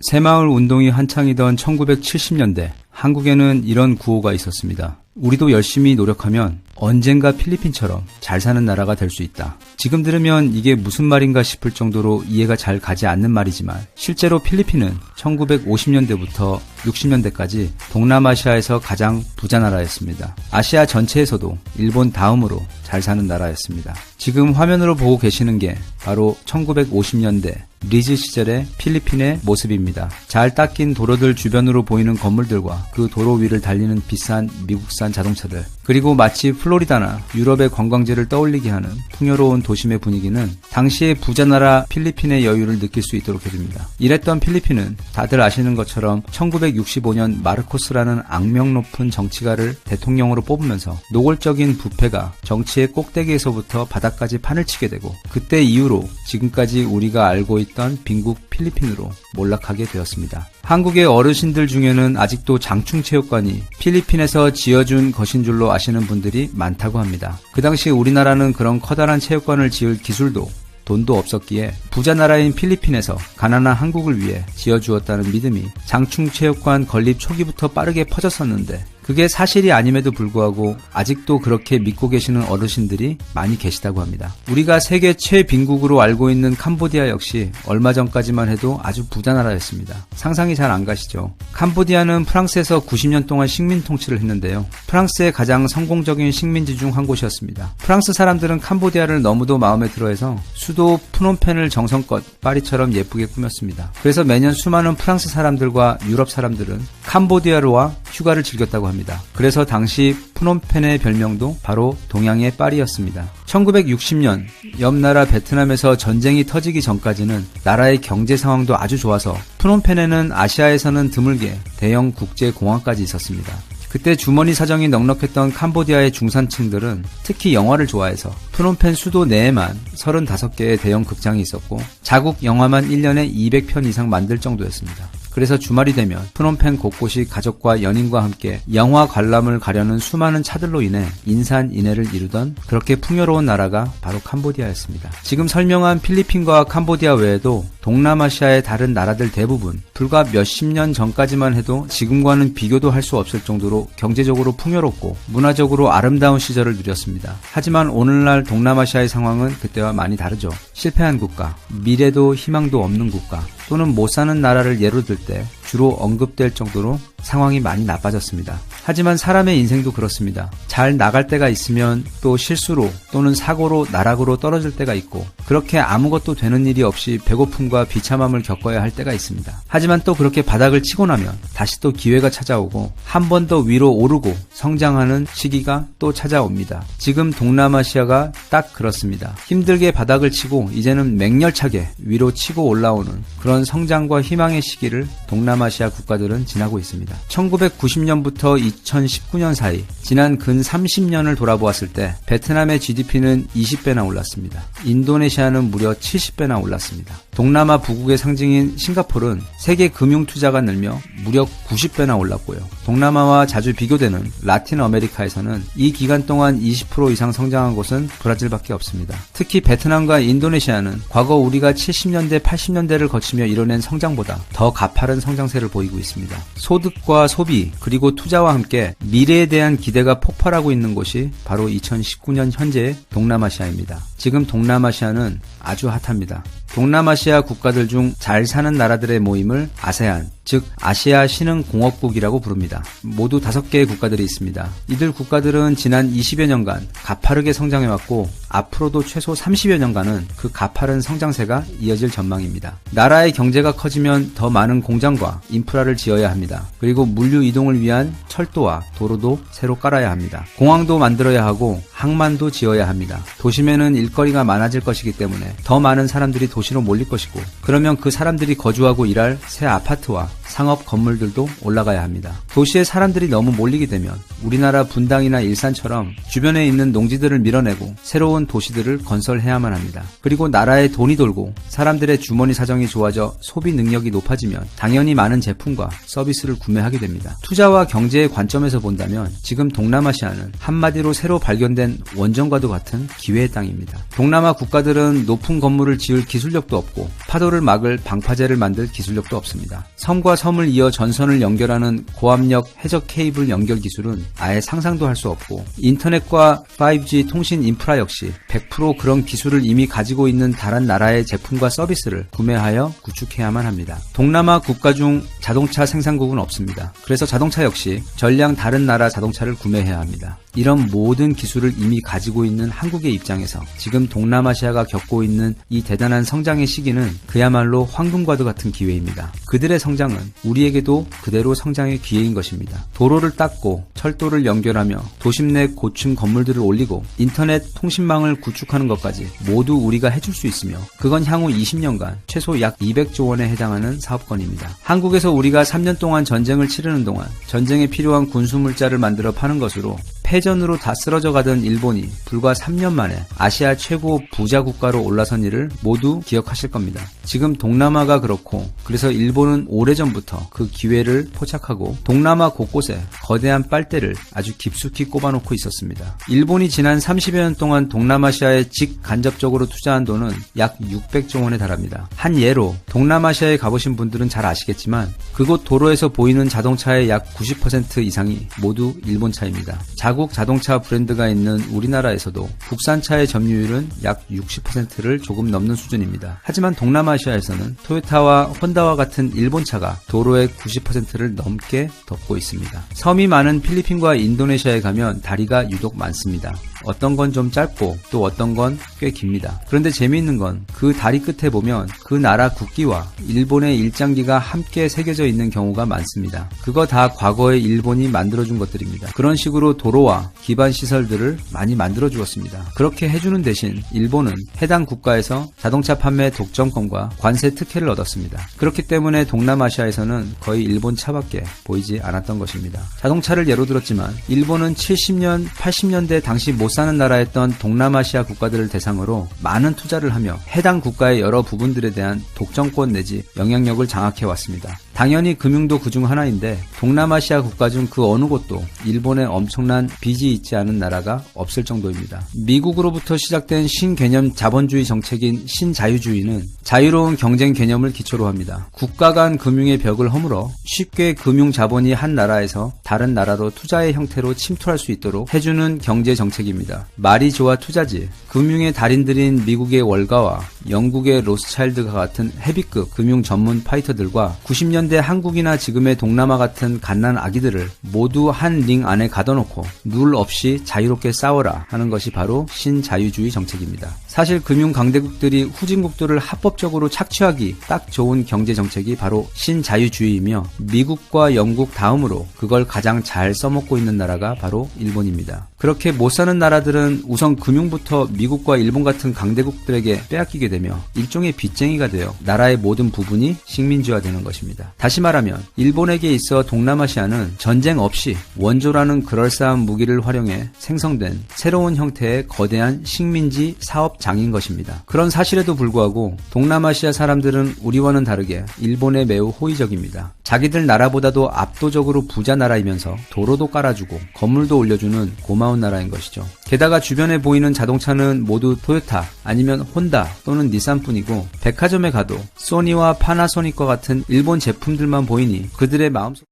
새마을 운동이 한창이던 1970년대 한국에는 이런 구호가 있었습니다. 우리도 열심히 노력하면 언젠가 필리핀처럼 잘 사는 나라가 될 수 있다. 지금 들으면 이게 무슨 말인가 싶을 정도로 이해가 잘 가지 않는 말이지만 실제로 필리핀은 1950년대부터 60년대까지 동남아시아에서 가장 부자 나라였습니다. 아시아 전체에서도 일본 다음으로 잘 사는 나라였습니다. 지금 화면으로 보고 계시는 게 바로 1950년대 리즈 시절의 필리핀의 모습입니다. 잘 닦인 도로들 주변으로 보이는 건물들과 그 도로 위를 달리는 비싼 미국산 자동차들 그리고 마치 플로 리다나 유럽의 관광지를 떠올리게 하는 풍요로운 도심의 분위기는 당시의 부자 나라 필리핀의 여유를 느낄 수 있도록 해줍니다. 이랬던 필리핀은 다들 아시는 것처럼 1965년 마르코스라는 악명 높은 정치가를 대통령으로 뽑으면서 노골적인 부패가 정치의 꼭대기에서부터 바닥까지 판을 치게 되고 그때 이후로 지금까지 우리가 알고 있던 빈국 필리핀으로 몰락하게 되었습니다. 한국의 어르신들 중에는 아직도 장충체육관이 필리핀에서 지어준 것인 줄로 아시는 분들이 많다고 합니다. 그 당시 우리나라는 그런 커다란 체육관을 지을 기술도 돈도 없었기에 부자 나라인 필리핀에서 가난한 한국을 위해 지어주었다는 믿음이 장충체육관 건립 초기부터 빠르게 퍼졌었는데 그게 사실이 아님에도 불구하고 아직도 그렇게 믿고 계시는 어르신들이 많이 계시다고 합니다. 우리가 세계 최빈국으로 알고 있는 캄보디아 역시 얼마 전까지만 해도 아주 부자 나라였습니다. 상상이 잘 안 가시죠? 캄보디아는 프랑스에서 90년 동안 식민 통치를 했는데요. 프랑스의 가장 성공적인 식민지 중 한 곳이었습니다. 프랑스 사람들은 캄보디아를 너무도 마음에 들어해서 수도 푸놈펜을 정성껏 파리처럼 예쁘게 꾸몄습니다. 그래서 매년 수많은 프랑스 사람들과 유럽 사람들은 캄보디아로 와 휴가를 즐겼다고 합니다. 그래서 당시 푸놈펜의 별명도 바로 동양의 파리였습니다. 1960년 옆 나라 베트남에서 전쟁이 터지기 전까지는 나라의 경제 상황도 아주 좋아서 푸놈펜에는 아시아에서는 드물게 대형 국제 공항까지 있었습니다. 그때 주머니 사정이 넉넉했던 캄보디아의 중산층들은 특히 영화를 좋아해서 프놈펜 수도 내에만 35개의 대형 극장이 있었고 자국 영화만 1년에 200편 이상 만들 정도였습니다. 그래서 주말이 되면 프놈펜 곳곳이 가족과 연인과 함께 영화 관람을 가려는 수많은 차들로 인해 인산 인해를 이루던 그렇게 풍요로운 나라가 바로 캄보디아였습니다. 지금 설명한 필리핀과 캄보디아 외에도 동남아시아의 다른 나라들 대부분 불과 몇십 년 전까지만 해도 지금과는 비교도 할 수 없을 정도로 경제적으로 풍요롭고 문화적으로 아름다운 시절을 누렸습니다. 하지만 오늘날 동남아시아의 상황은 그때와 많이 다르죠. 실패한 국가, 미래도 희망도 없는 국가, 또는 못 사는 나라를 예로 들 때 주로 언급될 정도로 상황이 많이 나빠졌습니다. 하지만 사람의 인생도 그렇습니다. 잘 나갈 때가 있으면 또 실수로 또는 사고로 나락으로 떨어질 때가 있고 그렇게 아무것도 되는 일이 없이 배고픔과 비참함을 겪어야 할 때가 있습니다. 하지만 또 그렇게 바닥을 치고 나면 다시 또 기회가 찾아오고 한 번 더 위로 오르고 성장하는 시기가 또 찾아옵니다. 지금 동남아시아가 딱 그렇습니다. 힘들게 바닥을 치고 이제는 맹렬차게 위로 치고 올라오는 그런 성장과 희망의 시기를 동남아시아 국가들은 지나고 있습니다. 1990년부터 2019년 사이 지난 근 30년을 돌아보았을 때 베트남의 GDP는 20배나 올랐습니다. 인도네시아는 무려 70배나 올랐습니다. 동남아 부국의 상징인 싱가폴은 세계 금융 투자가 늘며 무려 90배나 올랐고요. 동남아와 자주 비교되는 라틴 아메리카에서는 이 기간 동안 20% 이상 성장한 곳은 브라질밖에 없습니다. 특히 베트남과 인도네시아는 과거 우리가 70년대, 80년대를 거치며 이뤄낸 성장보다 더 가파른 성장세를 보이고 있습니다. 소득과 소비 그리고 투자와 함께 미래에 대한 기대가 폭발하고 있는 곳이 바로 2019년 현재의 동남아시아입니다. 지금 동남아시아는 아주 핫합니다. 동남아시아 국가들 중 잘 사는 나라들의 모임을 아세안, 즉 아시아 신흥공업국이라고 부릅니다. 모두 다섯 개의 국가들이 있습니다. 이들 국가들은 지난 20여 년간 가파르게 성장해왔고 앞으로도 최소 30여 년간은 그 가파른 성장세가 이어질 전망입니다. 나라의 경제가 커지면 더 많은 공장과 인프라를 지어야 합니다. 그리고 물류 이동을 위한 철도와 도로도 새로 깔아야 합니다. 공항도 만들어야 하고 항만도 지어야 합니다. 도심에는 일거리가 많아질 것이기 때문에 더 많은 사람들이 도시 로 몰릴 것이고 그러면 그 사람들이 거주하고 일할 새 아파트와 상업 건물들도 올라가야 합니다. 도시에 사람들이 너무 몰리게 되면 우리나라 분당이나 일산처럼 주변에 있는 농지들을 밀어내고 새로운 도시들을 건설해야만 합니다. 그리고 나라에 돈이 돌고 사람들의 주머니 사정이 좋아져 소비 능력이 높아지면 당연히 많은 제품과 서비스를 구매하게 됩니다. 투자와 경제의 관점에서 본다면 지금 동남아시아는 한마디로 새로 발견된 원전과도 같은 기회의 땅입니다. 동남아 국가들은 높은 건물을 지을 기술력도 없고 파도를 막을 방파제를 만들 기술력도 없습니다. 섬과 섬을 이어 전선을 연결하는 고압력 해적 케이블 연결 기술은 아예 상상도 할 수 없고 인터넷과 5G 통신 인프라 역시 100% 그런 기술을 이미 가지고 있는 다른 나라의 제품과 서비스를 구매하여 구축해야만 합니다. 동남아 국가 중 자동차 생산국은 없습니다. 그래서 자동차 역시 전량 다른 나라 자동차를 구매해야 합니다. 이런 모든 기술을 이미 가지고 있는 한국의 입장에서 지금 동남아시아가 겪고 있는 이 대단한 성장의 시기는 그야말로 황금과도 같은 기회입니다. 그들의 성장은 우리에게도 그대로 성장의 기회인 것입니다. 도로를 닦고 철도를 연결하며 도심 내 고층 건물들을 올리고 인터넷 통신망을 구축하는 것까지 모두 우리가 해줄 수 있으며 그건 향후 20년간 최소 약 200조 원에 해당하는 사업권입니다. 한국에서 우리가 3년 동안 전쟁을 치르는 동안 전쟁에 필요한 군수물자를 만들어 파는 것으로 패전으로 다 쓰러져 가던 일본이 불과 3년 만에 아시아 최고 부자 국가로 올라선 일을 모두 기억하실 겁니다. 지금 동남아가 그렇고 그래서 일본은 오래전부터 그 기회를 포착하고 동남아 곳곳에 거대한 빨대를 아주 깊숙이 꼽아놓고 있었습니다. 일본이 지난 30여 년 동안 동남아시아에 직간접적으로 투자한 돈은 약 600조 원에 달합니다. 한 예로 동남아시아에 가보신 분들은 잘 아시겠지만 그곳 도로에서 보이는 자동차의 약 90% 이상이 모두 일본 차입니다. 자국 자동차 브랜드가 있는 우리나라에서도 국산차의 점유율은 약 60%를 조금 넘는 수준입니다. 하지만 동남아시아에서는 토요타와 혼다와 같은 일본차가 도로의 90%를 넘게 덮고 있습니다. 섬이 많은 필리핀과 인도네시아에 가면 다리가 유독 많습니다. 어떤 건 좀 짧고 또 어떤 건 꽤 깁니다. 그런데 재미있는 건 그 다리 끝에 보면 그 나라 국기와 일본의 일장기가 함께 새겨져 있는 경우가 많습니다. 그거 다 과거에 일본이 만들어준 것들입니다. 그런 식으로 도로와 기반 시설들을 많이 만들어 주었습니다. 그렇게 해주는 대신 일본은 해당 국가에서 자동차 판매 독점권과 관세 특혜를 얻었습니다. 그렇기 때문에 동남아시아에서는 거의 일본 차밖에 보이지 않았던 것입니다. 자동차를 예로 들었지만 일본은 70년, 80년대 당시 못 사는 나라였던 동남아시아 국가들을 대상으로 많은 투자를 하며 해당 국가의 여러 부분들에 대한 독점권 내지 영향력을 장악해 왔습니다. 당연히 금융도 그중 하나인데 동남아시아 국가 중 그 어느 곳도 일본의 엄청난 빚이 있지 않은 나라가 없을 정도입니다. 미국으로부터 시작된 신개념 자본주의 정책인 신자유주의는 자유로운 경쟁 개념을 기초로 합니다. 국가 간 금융의 벽을 허물어 쉽게 금융 자본이 한 나라에서 다른 나라로 투자의 형태로 침투할 수 있도록 해주는 경제 정책입니다. 말이 좋아 투자지. 금융의 달인들인 미국의 월가와 영국의 로스차일드가 같은 헤비급 금융 전문 파이터들과 90년대 한국이나 지금의 동남아 같은 갓난 아기들을 모두 한 링 안에 가둬놓고 룰 없이 자유롭게 싸워라 하는 것이 바로 신자유주의 정책입니다. 사실 금융 강대국들이 후진국들을 합법적으로 착취하기 딱 좋은 경제 정책이 바로 신자유주의이며 미국과 영국 다음으로 그걸 가장 잘 써먹고 있는 나라가 바로 일본입니다. 그렇게 못 사는 나라들은 우선 금융부터 미국과 일본 같은 강대국들에게 빼앗기게 되며 일종의 빚쟁이가 되어 나라의 모든 부분이 식민지화되는 것입니다. 다시 말하면 일본에게 있어 동남아시아는 전쟁 없이 원조라는 그럴싸한 무기를 활용해 생성된 새로운 형태의 거대한 식민지 사업장인 것입니다. 그런 사실에도 불구하고 동남아시아 사람들은 우리와는 다르게 일본에 매우 호의적입니다. 자기들 나라보다도 압도적으로 부자 나라이면서 도로도 깔아주고 건물도 올려주는 고마운 나라인 것이죠. 게다가 주변에 보이는 자동차는 모두 토요타 아니면 혼다 또는 닛산뿐이고 백화점에 가도 소니와 파나소닉과 같은 일본 제품들만 보이니 그들의 마음속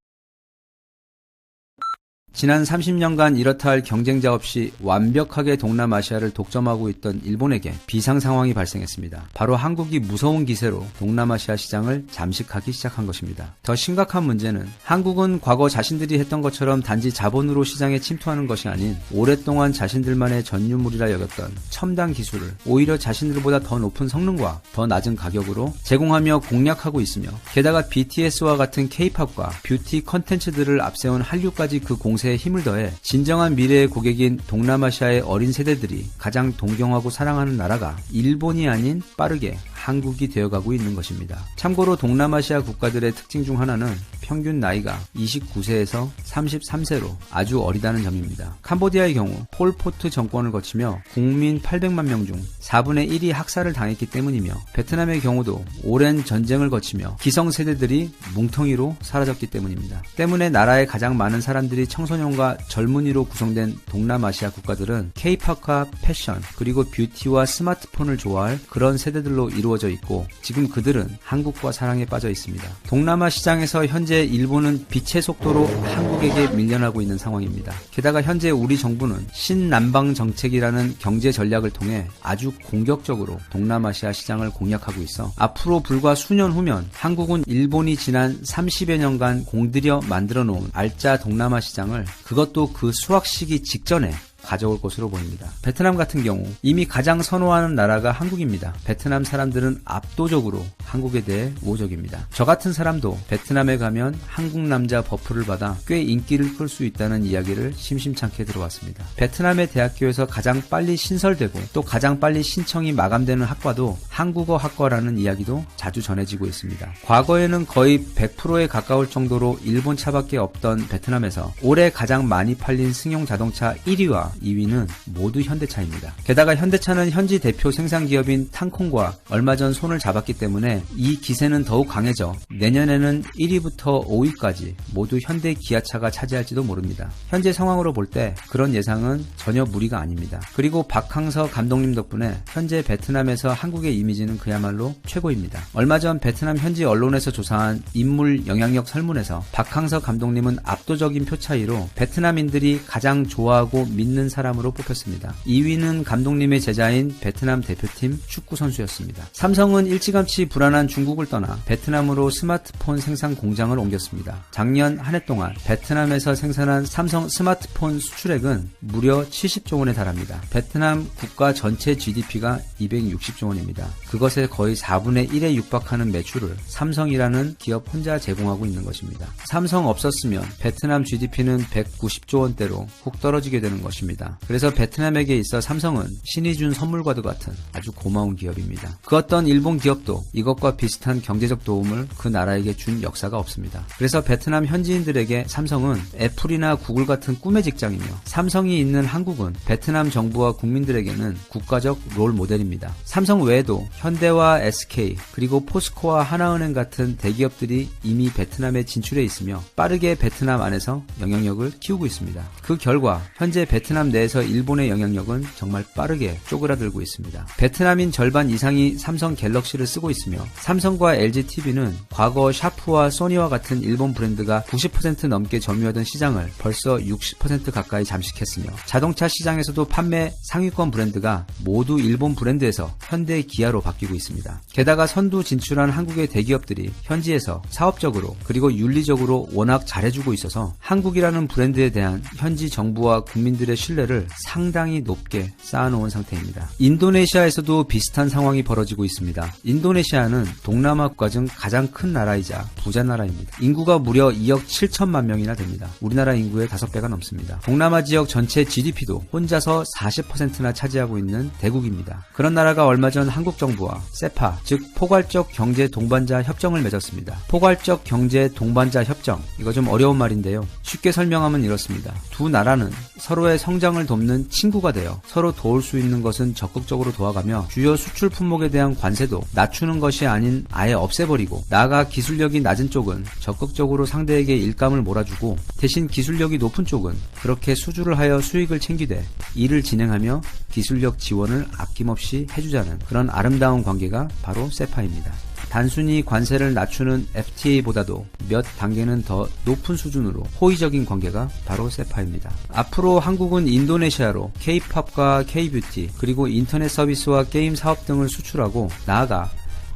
지난 30년간 이렇다 할 경쟁자 없이 완벽하게 동남아시아를 독점하고 있던 일본에게 비상 상황이 발생했습니다. 바로 한국이 무서운 기세로 동남아시아 시장을 잠식하기 시작한 것입니다. 더 심각한 문제는 한국은 과거 자신들이 했던 것처럼 단지 자본으로 시장에 침투하는 것이 아닌 오랫동안 자신들만의 전유물이라 여겼던 첨단 기술을 오히려 자신들보다 더 높은 성능과 더 낮은 가격으로 제공하며 공략하고 있으며 게다가 BTS와 같은 K-팝과 뷰티 컨텐츠들을 앞세운 한류까지 그 공 공세에 힘을 더해 진정한 미래의 고객인 동남아시아의 어린 세대들이 가장 동경하고 사랑하는 나라가 일본이 아닌 빠르게 한국이 되어가고 있는 것입니다. 참고로 동남아시아 국가들의 특징 중 하나는 평균 나이가 29세에서 33세로 아주 어리다는 점입니다. 캄보디아의 경우 폴포트 정권을 거치며 국민 800만 명 중 4분의 1이 학살을 당했기 때문이며 베트남의 경우도 오랜 전쟁을 거치며 기성세대들이 뭉텅이로 사라졌기 때문입니다. 때문에 나라의 가장 많은 사람들이 청소년과 젊은이로 구성된 동남아시아 국가들은 케이팝과 패션 그리고 뷰티와 스마트폰을 좋아할 그런 세대들로 이루어 져 있고 지금 그들은 한국과 사랑에 빠져 있습니다. 동남아 시장에서 현재 일본은 빛의 속도로 한국에게 밀려나고 있는 상황입니다. 게다가 현재 우리 정부는 신남방 정책이라는 경제 전략을 통해 아주 공격적으로 동남아시아 시장을 공략하고 있어 앞으로 불과 수년 후면 한국은 일본이 지난 30여 년간 공들여 만들어 놓은 알짜 동남아 시장을 그것도 그 수확 시기 직전에 가져올 것으로 보입니다. 베트남 같은 경우 이미 가장 선호하는 나라가 한국입니다. 베트남 사람들은 압도적으로 한국에 대해 우호적입니다. 저 같은 사람도 베트남에 가면 한국 남자 버프를 받아 꽤 인기를 끌 수 있다는 이야기를 심심찮게 들어왔습니다. 베트남의 대학교에서 가장 빨리 신설되고 또 가장 빨리 신청이 마감되는 학과도 한국어 학과라는 이야기도 자주 전해지고 있습니다. 과거에는 거의 100%에 가까울 정도로 일본 차밖에 없던 베트남에서 올해 가장 많이 팔린 승용 자동차 1위와 2위는 모두 현대차입니다. 게다가 현대차는 현지 대표 생산 기업인 탕콩과 얼마 전 손을 잡았기 때문에 이 기세는 더욱 강해져 내년에는 1위부터 5위까지 모두 현대 기아차가 차지할지도 모릅니다. 현재 상황으로 볼 때 그런 예상은 전혀 무리가 아닙니다. 그리고 박항서 감독님 덕분에 현재 베트남에서 한국의 이미지는 그야말로 최고입니다. 얼마 전 베트남 현지 언론에서 조사한 인물 영향력 설문에서 박항서 감독님은 압도적인 표 차이로 베트남인들이 가장 좋아하고 믿는 사람으로 뽑혔습니다. 2위는 감독님의 제자인 베트남 대표팀 축구 선수였습니다. 삼성은 일찌감치 불안한 중국을 떠나 베트남으로 스마트폰 생산 공장을 옮겼습니다. 작년 한 해 동안 베트남에서 생산한 삼성 스마트폰 수출액은 무려 70조 원에 달합니다. 베트남 국가 전체 GDP가 260조 원입니다. 그것의 거의 4분의 1에 육박하는 매출을 삼성이라는 기업 혼자 제공하고 있는 것입니다. 삼성 없었으면 베트남 GDP는 190조 원대로 훅 떨어지게 되는 것입니다. 그래서 베트남에게 있어 삼성은 신이 준 선물과도 같은 아주 고마운 기업입니다. 그 어떤 일본 기업도 이것과 비슷한 경제적 도움을 그 나라에게 준 역사가 없습니다. 그래서 베트남 현지인들에게 삼성은 애플이나 구글 같은 꿈의 직장이며 삼성이 있는 한국은 베트남 정부와 국민들에게는 국가적 롤 모델입니다. 삼성 외에도 현대와 SK 그리고 포스코와 하나은행 같은 대기업들이 이미 베트남에 진출해 있으며 빠르게 베트남 안에서 영향력을 키우고 있습니다. 그 결과 현재 베트남 내에서 일본의 영향력은 정말 빠르게 쪼그라들고 있습니다. 베트남인 절반 이상이 삼성 갤럭시를 쓰고 있으며 삼성과 LGTV는 과거 샤프와 소니와 같은 일본 브랜드가 90% 넘게 점유하던 시장을 벌써 60% 가까이 잠식했으며 자동차 시장에서도 판매 상위권 브랜드가 모두 일본 브랜드에서 현대 기아로 바뀌고 있습니다. 게다가 선두 진출한 한국의 대기업들이 현지에서 사업적으로 그리고 윤리적으로 워낙 잘해주고 있어서 한국이라는 브랜드에 대한 현지 정부와 국민들의 신뢰를 상당히 높게 쌓아놓은 상태입니다. 인도네시아에서도 비슷한 상황이 벌어지고 있습니다. 인도네시아는 동남아 국가 중 가장 큰 나라이자 부자 나라입니다. 인구가 무려 2억 7천만 명이나 됩니다. 우리나라 인구의 5배가 넘습니다. 동남아 지역 전체 GDP도 혼자서 40%나 차지하고 있는 대국입니다. 그런 나라가 얼마 전 한국 정부와 세파, 즉 포괄적 경제 동반자 협정을 맺었습니다. 포괄적 경제 동반자 협정, 이거 좀 어려운 말인데요. 쉽게 설명하면 이렇습니다. 두 나라는 서로의 성 장을 돕는 친구가 되어 서로 도울 수 있는 것은 적극적으로 도와가며 주요 수출 품목에 대한 관세도 낮추는 것이 아닌 아예 없애버리고 나아가 기술력이 낮은 쪽은 적극적으로 상대에게 일감을 몰아주고 대신 기술력이 높은 쪽은 그렇게 수주를 하여 수익을 챙기되 일을 진행하며 기술력 지원을 아낌없이 해주자는 그런 아름다운 관계가 바로 세파입니다. 단순히 관세를 낮추는 FTA보다도 몇 단계는 더 높은 수준으로 호의적인 관계가 바로 세파입니다. 앞으로 한국은 인도네시아로 K-팝과 K-뷰티 그리고 인터넷 서비스와 게임 사업 등을 수출하고 나아가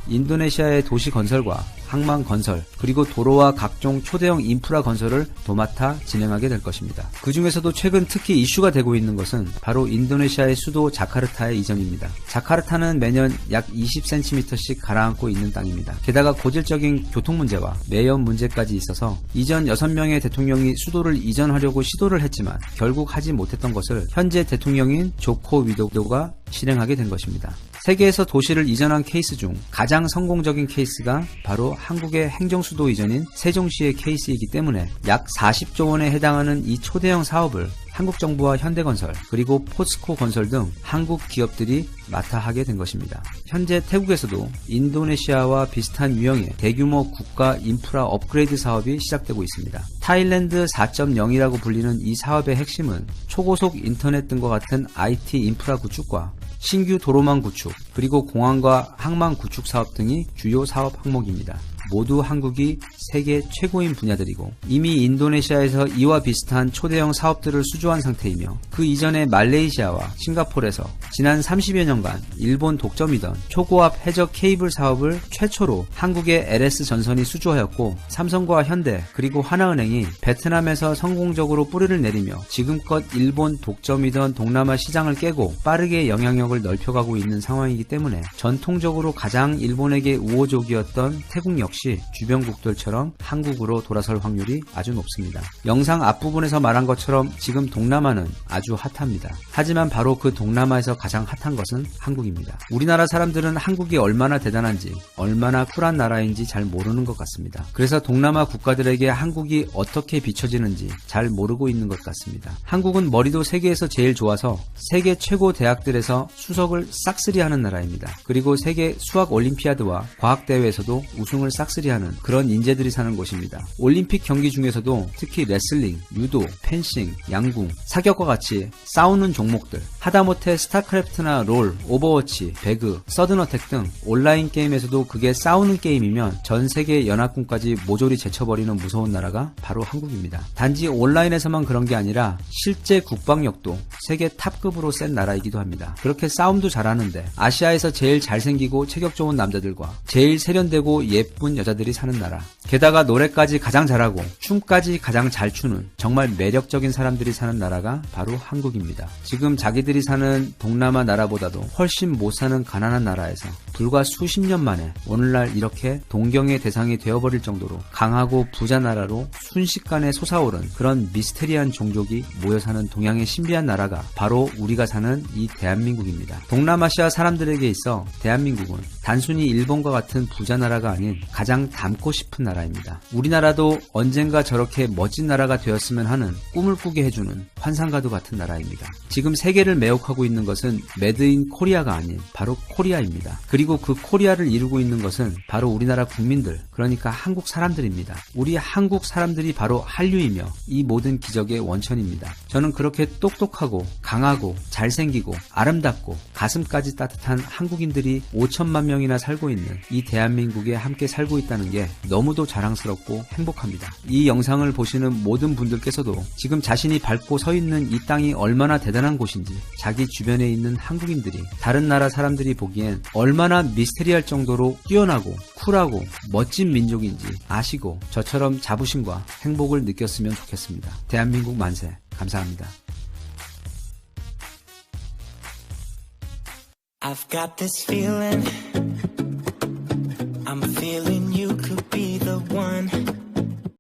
인도네시아의 도시 건설과 항만 건설, 그리고 도로와 각종 초대형 인프라 건설을 도맡아 진행하게 될 것입니다. 그 중에서도 최근 특히 이슈가 되고 있는 것은 바로 인도네시아의 수도 자카르타의 이전입니다. 자카르타는 매년 약 20cm씩 가라앉고 있는 땅입니다. 게다가 고질적인 교통 문제와 매연 문제까지 있어서 이전 6명의 대통령이 수도를 이전하려고 시도를 했지만 결국 하지 못했던 것을 현재 대통령인 조코 위도도가 실행하게 된 것입니다. 세계에서 도시를 이전한 케이스 중 가장 성공적인 케이스가 바로 한국의 행정수도 이전인 세종시의 케이스이기 때문에 약 40조 원에 해당하는 이 초대형 사업을 한국 정부와 현대건설 그리고 포스코 건설 등 한국 기업들이 맡아 하게 된 것입니다. 현재 태국에서도 인도네시아와 비슷한 유형의 대규모 국가 인프라 업그레이드 사업이 시작되고 있습니다. 타일랜드 4.0이라고 불리는 이 사업의 핵심은 초고속 인터넷 등과 같은 IT 인프라 구축과 신규 도로망 구축, 그리고 공항과 항만 구축 사업 등이 주요 사업 항목입니다. 모두 한국이 세계 최고인 분야들이고 이미 인도네시아에서 이와 비슷한 초대형 사업들을 수주한 상태이며 그 이전에 말레이시아와 싱가폴에서 지난 30여 년간 일본 독점이던 초고압 해적 케이블 사업을 최초로 한국의 LS 전선이 수주하였고 삼성과 현대 그리고 하나은행이 베트남에서 성공적으로 뿌리를 내리며 지금껏 일본 독점이던 동남아 시장을 깨고 빠르게 영향력을 넓혀가고 있는 상황이기 때문에 전통적으로 가장 일본에게 우호적이었던 태국 역시 역시 주변국들처럼 한국으로 돌아설 확률이 아주 높습니다. 영상 앞부분에서 말한 것처럼 지금 동남아는 아주 핫합니다. 하지만 바로 그 동남아에서 가장 핫한 것은 한국입니다. 우리나라 사람들은 한국이 얼마나 대단한지, 얼마나 쿨한 나라인지 잘 모르는 것 같습니다. 그래서 동남아 국가들에게 한국이 어떻게 비춰지는지 잘 모르고 있는 것 같습니다. 한국은 머리도 세계에서 제일 좋아서 세계 최고 대학들에서 수석을 싹쓸이 하는 나라입니다. 그리고 세계 수학 올림피아드와 과학대회에서도 우승을 싹 싹쓸이하는 그런 인재들이 사는 곳입니다. 올림픽 경기 중에서도 특히 레슬링, 유도, 펜싱, 양궁, 사격과 같이 싸우는 종목들 하다못해 스타크래프트나 롤, 오버워치, 배그, 서든어택 등 온라인 게임에서도 그게 싸우는 게임이면 전 세계 연합군까지 모조리 제쳐버리는 무서운 나라가 바로 한국입니다. 단지 온라인에서만 그런 게 아니라 실제 국방력도 세계 탑급으로 센 나라이기도 합니다. 그렇게 싸움도 잘하는데 아시아에서 제일 잘생기고 체격 좋은 남자들과 제일 세련되고 예쁜 여자들이 사는 나라. 게다가 노래까지 가장 잘하고 춤까지 가장 잘 추는 정말 매력적인 사람들이 사는 나라가 바로 한국입니다. 지금 자기들이 사는 동남아 나라보다도 훨씬 못 사는 가난한 나라에서 불과 수십 년 만에 오늘날 이렇게 동경의 대상이 되어버릴 정도로 강하고 부자 나라로 순식간에 솟아오른 그런 미스테리한 종족이 모여 사는 동양의 신비한 나라가 바로 우리가 사는 이 대한민국입니다. 동남아시아 사람들에게 있어 대한민국은 단순히 일본과 같은 부자 나라가 아닌 가장 닮고 싶은 나라입니다. 우리나라도 언젠가 저렇게 멋진 나라가 되었으면 하는 꿈을 꾸게 해주는 환상과도 같은 나라입니다. 지금 세계를 매혹하고 있는 것은 메드 인 코리아가 아닌 바로 코리아입니다. 그리고 그 코리아를 이루고 있는 것은 바로 우리나라 국민들, 그러니까 한국 사람들입니다. 우리 한국 사람들이 바로 한류이며 이 모든 기적의 원천입니다. 저는 그렇게 똑똑하고 강하고 잘생기고 아름답고 가슴까지 따뜻한 한국인들이 5천만 명이나 살고 있는 이 대한민국에 함께 살고 있다는 게 너무도 자랑스럽고 행복합니다. 이 영상을 보시는 모든 분들께서도 지금 자신이 밟고 서 있는 이 땅이 얼마나 대단한 곳인지 자기 주변에 있는 한국인들이 다른 나라 사람들이 보기엔 얼마나 미스테리할 정도로 뛰어나고 쿨하고 멋진 민족인지 아시고 저처럼 자부심과 행복을 느꼈으면 좋겠습니다. 대한민국 만세. 감사합니다. I've got this feeling